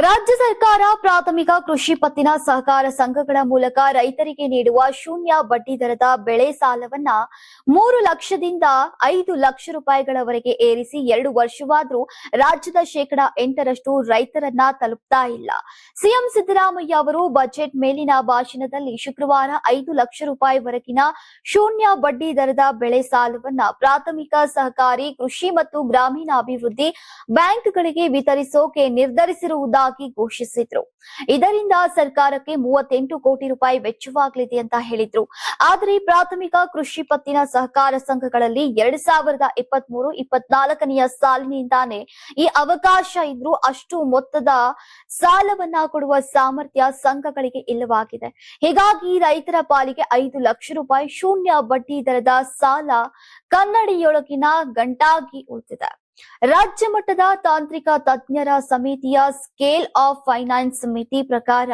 ರಾಜ್ಯ ಸರ್ಕಾರ ಪ್ರಾಥಮಿಕ ಕೃಷಿ ಪತ್ತಿನ ಸಹಕಾರ ಸಂಘಗಳ ಮೂಲಕ ರೈತರಿಗೆ ನೀಡುವ ಶೂನ್ಯ ಬಡ್ಡಿ ದರದ ಬೆಳೆ ಸಾಲವನ್ನ ಮೂರು ಲಕ್ಷದಿಂದ ಐದು ಲಕ್ಷ ರೂಪಾಯಿಗಳವರೆಗೆ ಏರಿಸಿ ಎರಡು ವರ್ಷವಾದರೂ ರಾಜ್ಯದ ಶೇಕಡಾ ಎಂಟರಷ್ಟು ರೈತರನ್ನ ತಲುಪ್ತಾ ಇಲ್ಲ. ಸಿಎಂ ಸಿದ್ದರಾಮಯ್ಯ ಅವರು ಬಜೆಟ್ ಮೇಲಿನ ಭಾಷಣದಲ್ಲಿ ಶುಕ್ರವಾರ ಐದು ಲಕ್ಷ ರೂಪಾಯಿವರೆಗಿನ ಶೂನ್ಯ ಬಡ್ಡಿ ದರದ ಬೆಳೆ ಸಾಲವನ್ನ ಪ್ರಾಥಮಿಕ ಸಹಕಾರಿ ಕೃಷಿ ಮತ್ತು ಗ್ರಾಮೀಣಾಭಿವೃದ್ಧಿ ಬ್ಯಾಂಕ್ಗಳಿಗೆ ವಿತರಿಸೋಕೆ ನಿರ್ಧರಿಸಿರುವುದಾಗಿ ಘೋಷಿಸಿದ್ರು. ಇದರಿಂದ ಸರ್ಕಾರಕ್ಕೆ ಮೂವತ್ತೆಂಟು ಕೋಟಿ ರೂಪಾಯಿ ವೆಚ್ಚವಾಗಲಿದೆ ಅಂತ ಹೇಳಿದ್ರು. ಆದರೆ ಪ್ರಾಥಮಿಕ ಕೃಷಿ ಪತ್ತಿನ ಸಹಕಾರ ಸಂಘಗಳಲ್ಲಿ ಎರಡ್ ಸಾವಿರದ ಇಪ್ಪತ್ತ್ ಮೂರು ಇಪ್ಪತ್ನಾಲ್ಕನೆಯ ಸಾಲಿನಿಂದಾನೇ ಈ ಅವಕಾಶ ಇದ್ರೂ ಅಷ್ಟು ಮೊತ್ತದ ಸಾಲವನ್ನ ಕೊಡುವ ಸಾಮರ್ಥ್ಯ ಸಂಘಗಳಿಗೆ ಇಲ್ಲವಾಗಿದೆ. ಹೀಗಾಗಿ ರೈತರ ಪಾಲಿಗೆ ಐದು ಲಕ್ಷ ರೂಪಾಯಿ ಶೂನ್ಯ ಬಡ್ಡಿ ದರದ ಸಾಲ ಕನ್ನಡಿಯೊಳಗಿನ ಗಂಟಾಗಿ ಉಳಿದಿದೆ. ರಾಜ್ಯ ಮಟ್ಟದ ತಾಂತ್ರಿಕ ತಜ್ಞರ ಸಮಿತಿಯ ಸ್ಕೇಲ್ ಆಫ್ ಫೈನಾನ್ಸ್ ಸಮಿತಿ ಪ್ರಕಾರ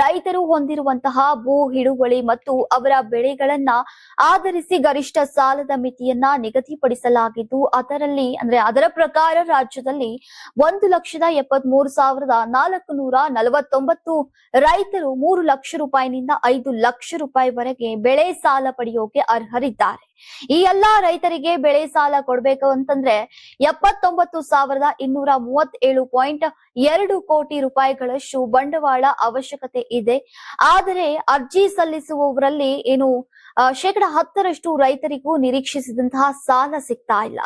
ರೈತರು ಹೊಂದಿರುವಂತಹ ಭೂ ಹಿಡುವಳಿ ಮತ್ತು ಅವರ ಬೆಳೆಗಳನ್ನ ಆಧರಿಸಿ ಗರಿಷ್ಠ ಸಾಲದ ಮಿತಿಯನ್ನ ನಿಗದಿಪಡಿಸಲಾಗಿದ್ದು, ಅದರಲ್ಲಿ ಅಂದ್ರೆ ಅದರ ಪ್ರಕಾರ ರಾಜ್ಯದಲ್ಲಿ ಒಂದು ಲಕ್ಷದ ಎಪ್ಪತ್ ಮೂರು ಸಾವಿರದ ನಾಲ್ಕು ನೂರ ನಲವತ್ತೊಂಬತ್ತು ರೈತರು ಮೂರು ಲಕ್ಷ ರೂಪಾಯಿನಿಂದ ಐದು ಲಕ್ಷ ರೂಪಾಯಿವರೆಗೆ ಬೆಳೆ ಸಾಲ ಪಡೆಯೋಕೆ ಅರ್ಹರಿದ್ದಾರೆ. ಈ ಎಲ್ಲಾ ರೈತರಿಗೆ ಬೆಳೆ ಸಾಲ ಕೊಡಬೇಕು ಅಂತಂದ್ರೆ ಎಪ್ಪತ್ತೊಂಬತ್ತು ಸಾವಿರದ ಇನ್ನೂರ ಮೂವತ್ತೇಳು ಪಾಯಿಂಟ್ ಎರಡು ಕೋಟಿ ರೂಪಾಯಿಗಳಷ್ಟು ಬಂಡವಾಳ ಅವಶ್ಯಕತೆ ಇದೆ. ಆದರೆ ಅರ್ಜಿ ಸಲ್ಲಿಸುವವರಲ್ಲಿ ಏನು ಶೇಕಡ ಹತ್ತರಷ್ಟು ರೈತರಿಗೂ ನಿರೀಕ್ಷಿಸಿದಂತಹ ಸಾಲ ಸಿಗ್ತಾ ಇಲ್ಲ.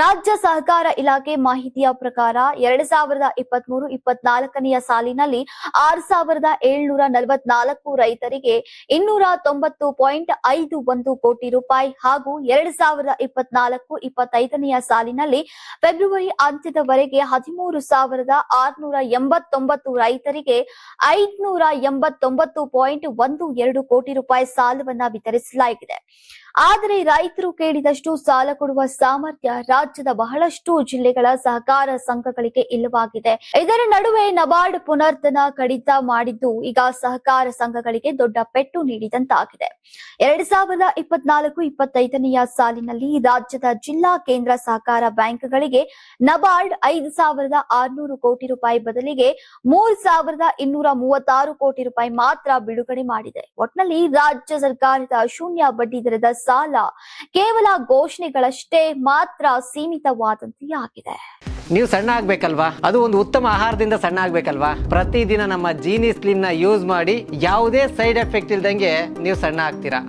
ರಾಜ್ಯ ಸಹಕಾರ ಇಲಾಖೆ ಮಾಹಿತಿಯ ಪ್ರಕಾರ ಎರಡ್ ಸಾವಿರದ ಇಪ್ಪತ್ತ್ ಮೂರು ಇಪ್ಪತ್ನಾಲ್ಕನೆಯ ಸಾಲಿನಲ್ಲಿ ಆರ್ ಸಾವಿರದ ಏಳ್ನೂರ ನಲವತ್ನಾಲ್ಕು ರೈತರಿಗೆ ಇನ್ನೂರ ತೊಂಬತ್ತು ಪಾಯಿಂಟ್ ಐದು ಒಂದು ಕೋಟಿ ರೂಪಾಯಿ ಹಾಗೂ ಎರಡ್ ಸಾವಿರದ ಇಪ್ಪತ್ನಾಲ್ಕು, ಇಪ್ಪತ್ತೈದನೆಯ ಸಾಲಿನಲ್ಲಿ ಫೆಬ್ರವರಿ ಅಂತ್ಯದವರೆಗೆ ಹದಿಮೂರು ಸಾವಿರದ ಆರ್ನೂರ ಎಂಬತ್ತೊಂಬತ್ತು ರೈತರಿಗೆ ಐದ್ನೂರ ಎಂಬತ್ತೊಂಬತ್ತು ಪಾಯಿಂಟ್ ಒಂದು ಎರಡು ಕೋಟಿ ರೂಪಾಯಿ ಸಾಲವನ್ನ ವಿತರಿಸಲಾಗಿದೆ. ಆದರೆ ರೈತರು ಕೇಳಿದಷ್ಟು ಸಾಲ ಕೊಡುವ ಸಾಮರ್ಥ್ಯ ರಾಜ್ಯದ ಬಹಳಷ್ಟು ಜಿಲ್ಲೆಗಳ ಸಹಕಾರ ಸಂಘಗಳಿಗೆ ಇಲ್ಲವಾಗಿದೆ. ಇದರ ನಡುವೆ ನಬಾರ್ಡ್ ಪುನರ್ಧನ ಕಡಿತ ಮಾಡಿದ್ದು ಈಗ ಸಹಕಾರ ಸಂಘಗಳಿಗೆ ದೊಡ್ಡ ಪೆಟ್ಟು ನೀಡಿದಂತಾಗಿದೆ. ಎರಡ್ ಸಾವಿರದ ಇಪ್ಪತ್ನಾಲ್ಕು ಇಪ್ಪತ್ತೈದನೆಯ ಸಾಲಿನಲ್ಲಿ ರಾಜ್ಯದ ಜಿಲ್ಲಾ ಕೇಂದ್ರ ಸಹಕಾರ ಬ್ಯಾಂಕ್ಗಳಿಗೆ ನಬಾರ್ಡ್ ಐದು ಸಾವಿರದ ಆರ್ನೂರು ಕೋಟಿ ರೂಪಾಯಿ ಬದಲಿಗೆ ಮೂರ್ ಸಾವಿರದ ಇನ್ನೂರ ಮೂವತ್ತಾರು ಕೋಟಿ ರೂಪಾಯಿ ಮಾತ್ರ ಬಿಡುಗಡೆ ಮಾಡಿದೆ. ಒಟ್ನಲ್ಲಿ ರಾಜ್ಯ ಸರ್ಕಾರದ ಶೂನ್ಯ ಬಡ್ಡಿ ದರದ ಸಾಲ ಕೇವಲ ಘೋಷಣೆಗಳಷ್ಟೇ ಮಾತ್ರ ಸೀಮಿತವಾದಂತೆ ಆಗಿದೆ ನೀವು ಸಣ್ಣ ಆಗ್ಬೇಕಲ್ವಾ? ಅದು ಒಂದು ಉತ್ತಮ ಆಹಾರದಿಂದ ಸಣ್ಣ ಆಗ್ಬೇಕಲ್ವಾ? ಪ್ರತಿದಿನ ನಮ್ಮ ಜೀನಿ ಸ್ಲಿಮ್ನ ಯೂಸ್ ಮಾಡಿ ಯಾವುದೇ ಸೈಡ್ ಎಫೆಕ್ಟ್ ಇಲ್ದಂಗೆ ನೀವು ಸಣ್ಣ ಆಗ್ತೀರಾ?